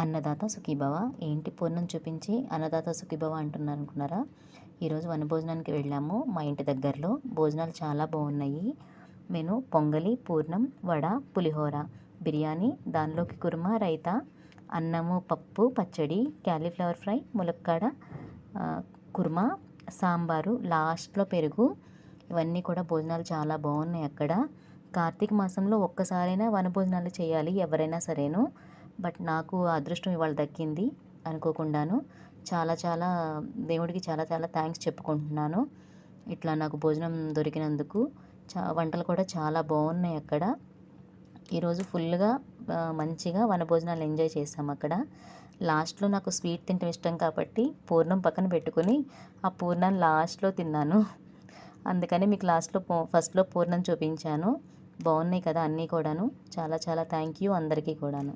అన్నదాత సుఖీభవ. ఏంటి పూర్ణం చూపించి అన్నదాత సుఖీభవ అంటున్నారు అనుకున్నారా ఈరోజు వనభోజనానికి వెళ్ళాము మా ఇంటి దగ్గరలో. భోజనాలు చాలా బాగున్నాయి. మెను పొంగలి పూర్ణం వడ పులిహోర. బిర్యానీ దానిలోకి కుర్మా రైతా అన్నము పప్పు పచ్చడి క్యాలీఫ్లవర్ ఫ్రై ములక్కాడ కుర్మా సాంబారు లాస్ట్లో పెరుగు. ఇవన్నీ కూడా భోజనాలు చాలా బాగున్నాయి అక్కడ. కార్తీక మాసంలో ఒక్కసారైనా వనభోజనాలు చేయాలి ఎవరైనా సరేను. బట్ నాకు అదృష్టం ఇవాళ దక్కింది అనుకోకుండాను. చాలా చాలా దేవుడికి చాలా చాలా థ్యాంక్స్ చెప్పుకుంటున్నాను. ఇట్లా నాకు భోజనం దొరికినందుకు. చా వంటలు కూడా చాలా బాగున్నాయి అక్కడ. ఈరోజు ఫుల్గా మంచిగా వనభోజనాలు ఎంజాయ్ చేసాం అక్కడ. లాస్ట్లో నాకు స్వీట్ తింటే ఇష్టం కాబట్టి పూర్ణం పక్కన పెట్టుకుని ఆ పూర్ణం లాస్ట్లో తిన్నాను. అందుకని మీకు లాస్ట్లో ఫస్ట్లో పూర్ణం చూపించాను. బాగున్నాయి కదా అన్నీ కూడాను. చాలా చాలా థ్యాంక్ యూ అందరికీ కూడాను.